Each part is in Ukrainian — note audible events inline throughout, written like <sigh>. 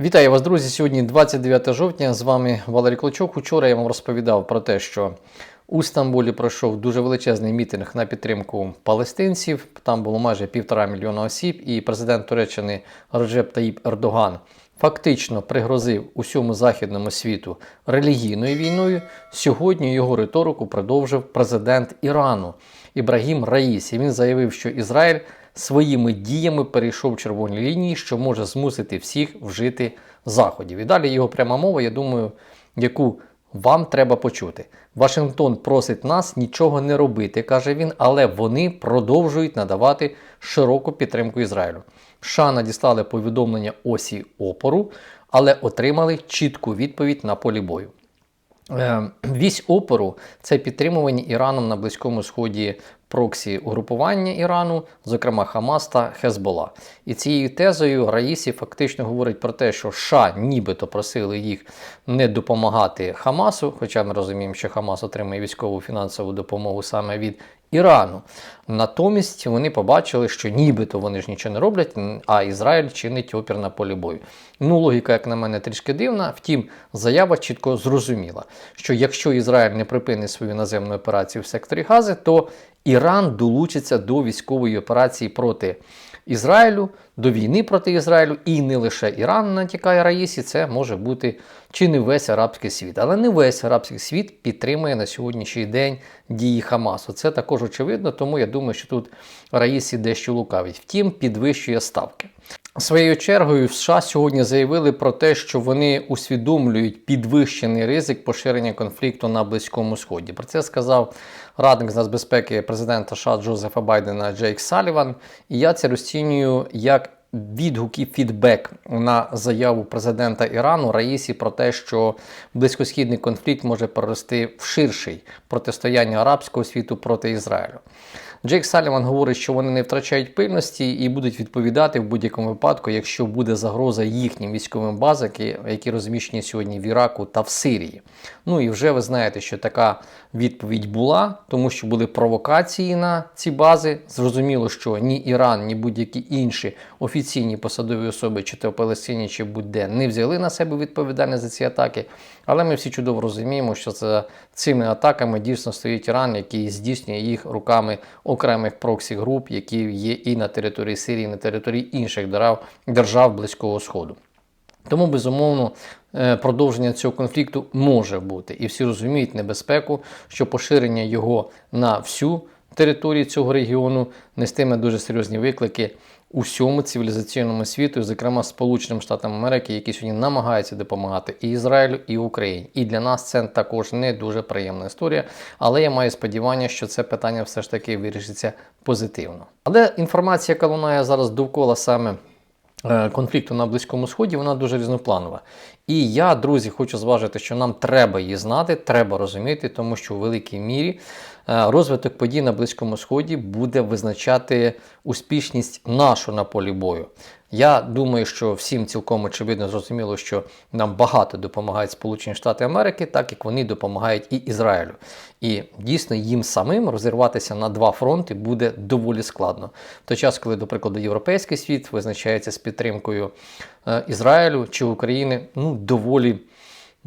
Вітаю вас, друзі! Сьогодні 29 жовтня. З вами Валерій Клочок. Учора я вам розповідав про те, що у Стамбулі пройшов дуже величезний мітинг на підтримку палестинців. Там було майже півтора мільйона осіб, і президент Туреччини Реджеп Таїп Ердоган фактично пригрозив усьому західному світу релігійною війною. Сьогодні його риторику продовжив президент Ірану Ібрагім Раїсі. Він заявив, що Ізраїль своїми діями перейшов червоні лінії, що може змусити всіх вжити заходів. І далі його пряма мова, я думаю, яку вам треба почути. Вашингтон просить нас нічого не робити, каже він, але вони продовжують надавати широку підтримку Ізраїлю. США надіслали повідомлення осі опору, але отримали чітку відповідь на полі бою. Е, Вісь опору це підтримувані Іраном на Близькому Сході проксі угрупування Ірану, зокрема Хамас та Хезбола. І цією тезою Раїсі фактично говорить про те, що США нібито просили їх не допомагати Хамасу, хоча ми розуміємо, що Хамас отримує військову фінансову допомогу саме від Ірану. Натомість вони побачили, що нібито вони ж нічого не роблять, а Ізраїль чинить опір на полі бою. Ну, логіка, як на мене, трішки дивна. Втім, заява чітко зрозуміла, що якщо Ізраїль не припинить свою наземну операцію в секторі Гази, то Іран долучиться до військової операції проти Ізраїлю, до війни проти Ізраїлю, і не лише Іран натякає Раїсі, це може бути чи не весь арабський світ. Але не весь арабський світ підтримує на сьогоднішній день дії Хамасу. Це також очевидно, тому я думаю, що тут Раїсі дещо лукавить. Втім, підвищує ставки. Своєю чергою в США сьогодні заявили про те, що вони усвідомлюють підвищений ризик поширення конфлікту на Близькому Сході. Про це сказав радник з нацбезпеки президента США Джозефа Байдена Джейк Саліван. І я це розцінюю як відгук і фідбек на заяву президента Ірану Раїсі про те, що близькосхідний конфлікт може перерости в ширший протистояння арабського світу проти Ізраїлю. Джейк Саліван говорить, що вони не втрачають пильності і будуть відповідати в будь-якому випадку, якщо буде загроза їхнім військовим базам, які розміщені сьогодні в Іраку та в Сирії. Ну і вже ви знаєте, що така відповідь була, тому що були провокації на ці бази. Зрозуміло, що ні Іран, ні будь-які інші офіційні посадові особи, чи то Палестині, чи будь-де, не взяли на себе відповідальність за ці атаки. Але ми всі чудово розуміємо, що за цими атаками дійсно стоїть Іран, який здійснює їх руками окремих проксі груп, які є і на території Сирії, і на території інших держав, держав Близького Сходу. Тому, безумовно, е, продовження цього конфлікту може бути. І всі розуміють небезпеку, що поширення його на всю територію цього регіону нестиме дуже серйозні виклики усьому цивілізаційному світу, зокрема Сполученим Штатам Америки, які сьогодні намагаються допомагати і Ізраїлю, і Україні. І для нас це також не дуже приємна історія. Але я маю сподівання, що це питання все ж таки вирішиться позитивно. Але інформація, яка лунає зараз довкола саме. Е, конфлікту на Близькому Сході, вона дуже різнопланова. І я, друзі, хочу зважити, що нам треба її знати, треба розуміти, тому що у великій мірі е, розвиток подій на Близькому Сході буде визначати успішність нашу на полі бою. Я думаю, що всім цілком очевидно зрозуміло, що нам багато допомагають Сполучені Штати Америки, так як вони допомагають і Ізраїлю. І дійсно їм самим розірватися на два фронти буде доволі складно. В той час, коли, до прикладу, європейський світ визначається з підтримкою е, Ізраїлю чи України, ну доволі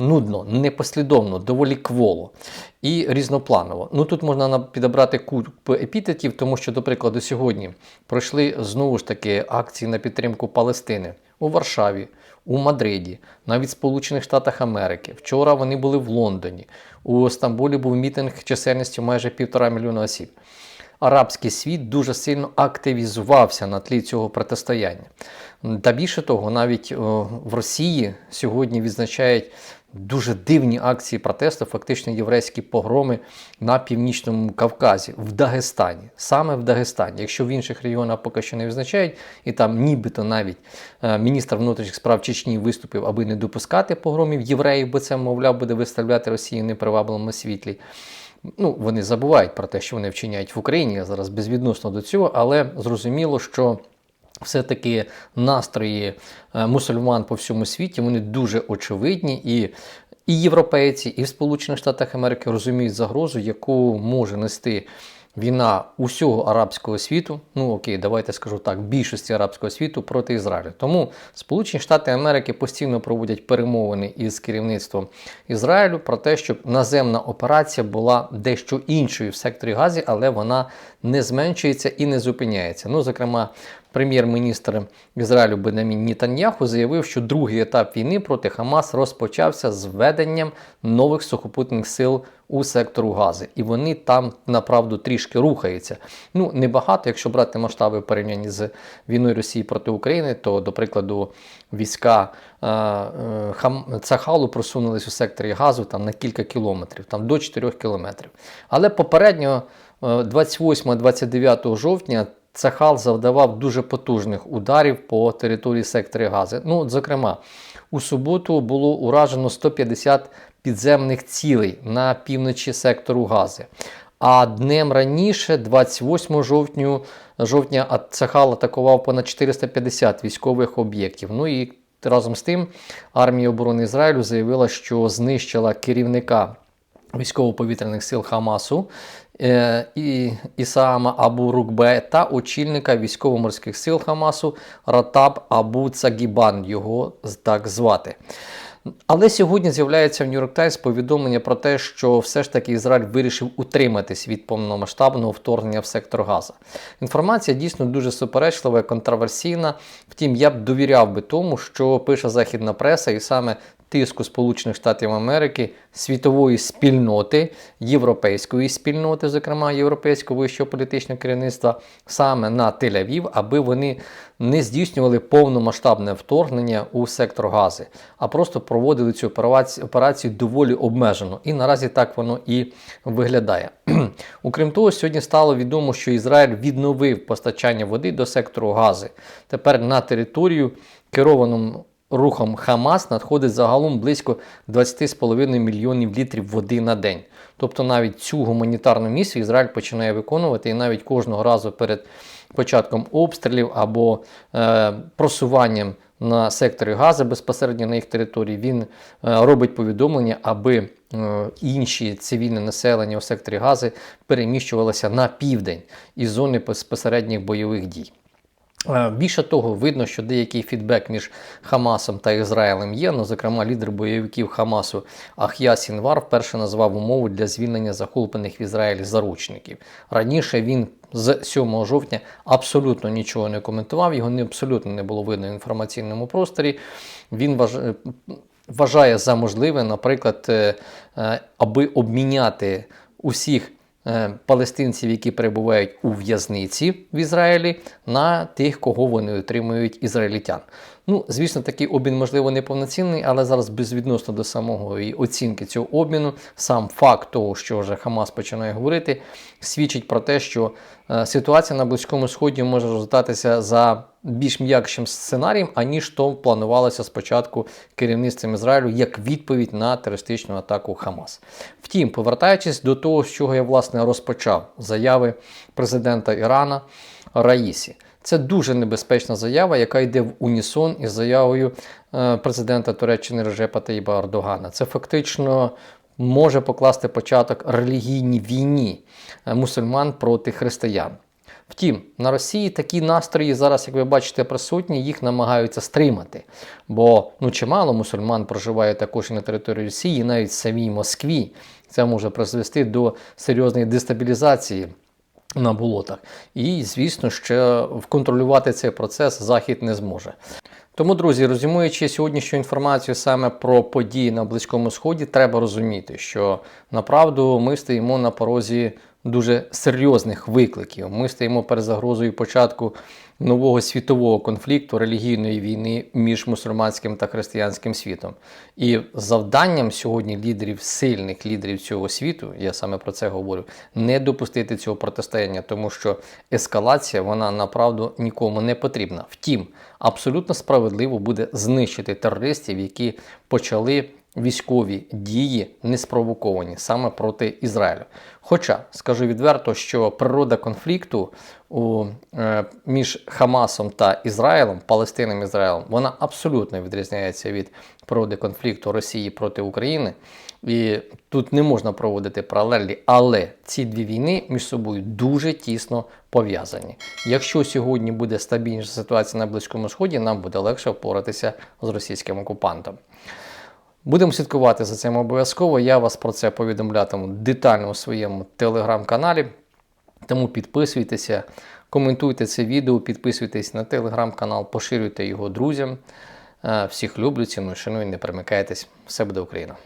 нудно, непослідовно, доволі кволо і різнопланово. Ну тут можна підобрати купу епітетів, тому що, до прикладу, сьогодні пройшли знову ж таки акції на підтримку Палестини у Варшаві, у Мадриді, навіть в Сполучених Штатах Америки. Вчора вони були в Лондоні. У Стамбулі був мітинг чисельністю майже півтора мільйона осіб. Арабський світ дуже сильно активізувався на тлі цього протистояння. Та більше того, навіть в Росії сьогодні відзначають дуже дивні акції протесту, фактично єврейські погроми на північному Кавказі, в Дагестані, саме в Дагестані. Якщо в інших регіонах поки що не визначають, і там нібито навіть е, міністр внутрішніх справ Чечні виступив, аби не допускати погромів євреїв, бо це, мовляв, буде виставляти Росію в світлі. Ну, Вони забувають про те, що вони вчиняють в Україні я зараз безвідносно до цього, але зрозуміло, що. Все-таки настрої е, мусульман по всьому світі вони дуже очевидні, і і європейці, і в Сполучених Штатах Америки розуміють загрозу, яку може нести війна усього арабського світу, ну окей, давайте скажу так, більшості арабського світу проти Ізраїлю. Тому Сполучені Штати Америки постійно проводять перемовини із керівництвом Ізраїлю про те, щоб наземна операція була дещо іншою в секторі Газі, але вона не зменшується і не зупиняється. Ну, зокрема, прем'єр-міністр Ізраїлю Бенамін Нітаньяху заявив, що другий етап війни проти Хамас розпочався з введенням нових сухопутних сил у сектору Гази. І вони там направду трішки рухаються. Ну, небагато, якщо брати масштаби в порівнянні з війною Росії проти України, то, до прикладу, війська е, е, Хам... Цахалу просунулись у секторі газу там, на кілька кілометрів, там до 4 кілометрів. Але попередньо 28-29 жовтня Цахал завдавав дуже потужних ударів по території секторі Гази. Ну, зокрема, у суботу було уражено 150 підземних цілей на півночі сектору Гази. А днем раніше, 28 жовтня, жовтня Цахал атакував понад 450 військових об'єктів. Ну і разом з тим армія оборони Ізраїлю заявила, що знищила керівника військово-повітряних сил Хамасу і Ісаама Абу Рукбе та очільника військово-морських сил Хамасу Ратаб Абу Цагібан, його так звати. Але сьогодні з'являється в Нью-Йорк Таймс повідомлення про те, що все ж таки Ізраїль вирішив утриматись від повномасштабного вторгнення в сектор Газа. Інформація дійсно дуже суперечлива і контроверсійна. Втім, я б довіряв би тому, що пише західна преса, і саме тиску Сполучених Штатів Америки, світової спільноти, європейської спільноти, зокрема європейського вищого політичного керівництва, саме на Тель-Авів, аби вони не здійснювали повномасштабне вторгнення у сектор Гази, а просто проводили цю операцію доволі обмежено. І наразі так воно і виглядає. <clears throat> Окрім того, сьогодні стало відомо, що Ізраїль відновив постачання води до сектору Гази. Тепер на територію керованому рухом Хамас надходить загалом близько 20,5 мільйонів літрів води на день. Тобто навіть цю гуманітарну місію Ізраїль починає виконувати і навіть кожного разу перед початком обстрілів або е, просуванням на секторі Гази безпосередньо на їх території, він е, робить повідомлення, аби е, інші цивільне населення у секторі Гази переміщувалося на південь із зони безпосередніх бойових дій. Е, більше того, видно, що деякий фідбек між Хамасом та Ізраїлем є. Ну, зокрема, лідер бойовиків Хамасу Ах'я Сінвар вперше назвав умову для звільнення захоплених в Ізраїлі заручників. Раніше він з 7 жовтня абсолютно нічого не коментував, його не абсолютно не було видно в інформаційному просторі. Він вважає за можливе, наприклад, е, е, аби обміняти усіх Е, палестинців, які перебувають у в'язниці в Ізраїлі, на тих, кого вони отримують ізраїльтян. Ну, звісно, такий обмін, можливо, не повноцінний, але зараз безвідносно до самого оцінки цього обміну, сам факт того, що вже Хамас починає говорити, свідчить про те, що е, ситуація на Близькому Сході може розвитатися за більш м'якшим сценарієм, аніж то планувалося спочатку керівництвом Ізраїлю як відповідь на терористичну атаку Хамас. Втім, повертаючись до того, з чого я власне розпочав заяви президента Ірана Раїсі. Це дуже небезпечна заява, яка йде в унісон із заявою е, президента Туреччини Режепа Таїба Ардогана. Це фактично може покласти початок релігійній війні е, мусульман проти християн. Втім, на Росії такі настрої зараз, як ви бачите, присутні, їх намагаються стримати. Бо ну, чимало мусульман проживає також і на території Росії, навіть в самій Москві. Це може призвести до серйозної дестабілізації на болотах. І, звісно, ще контролювати цей процес Захід не зможе. Тому, друзі, розуміючи сьогоднішню інформацію саме про події на Близькому Сході, треба розуміти, що направду ми стоїмо на порозі дуже серйозних викликів. Ми стоїмо перед загрозою початку нового світового конфлікту релігійної війни між мусульманським та християнським світом. І завданням сьогодні лідерів, сильних лідерів цього світу, я саме про це говорю, не допустити цього протистояння, тому що ескалація вона направду нікому не потрібна. Втім, абсолютно справедливо буде знищити терористів, які почали військові дії не спровоковані саме проти Ізраїлю. Хоча скажу відверто, що природа конфлікту у, е, між Хамасом та Ізраїлем, Палестином і Ізраїлем, вона абсолютно відрізняється від природи конфлікту Росії проти України. І тут не можна проводити паралелі, але ці дві війни між собою дуже тісно пов'язані. Якщо сьогодні буде стабільніша ситуація на Близькому Сході, нам буде легше впоратися з російським окупантом. Будемо слідкувати за цим обов'язково. Я вас про це повідомлятиму детально у своєму телеграм-каналі. Тому підписуйтеся, коментуйте це відео, підписуйтесь на телеграм-канал, поширюйте його друзям. Е, Всіх люблю, ціную, шаную, не перемикайтесь. Все буде Україна!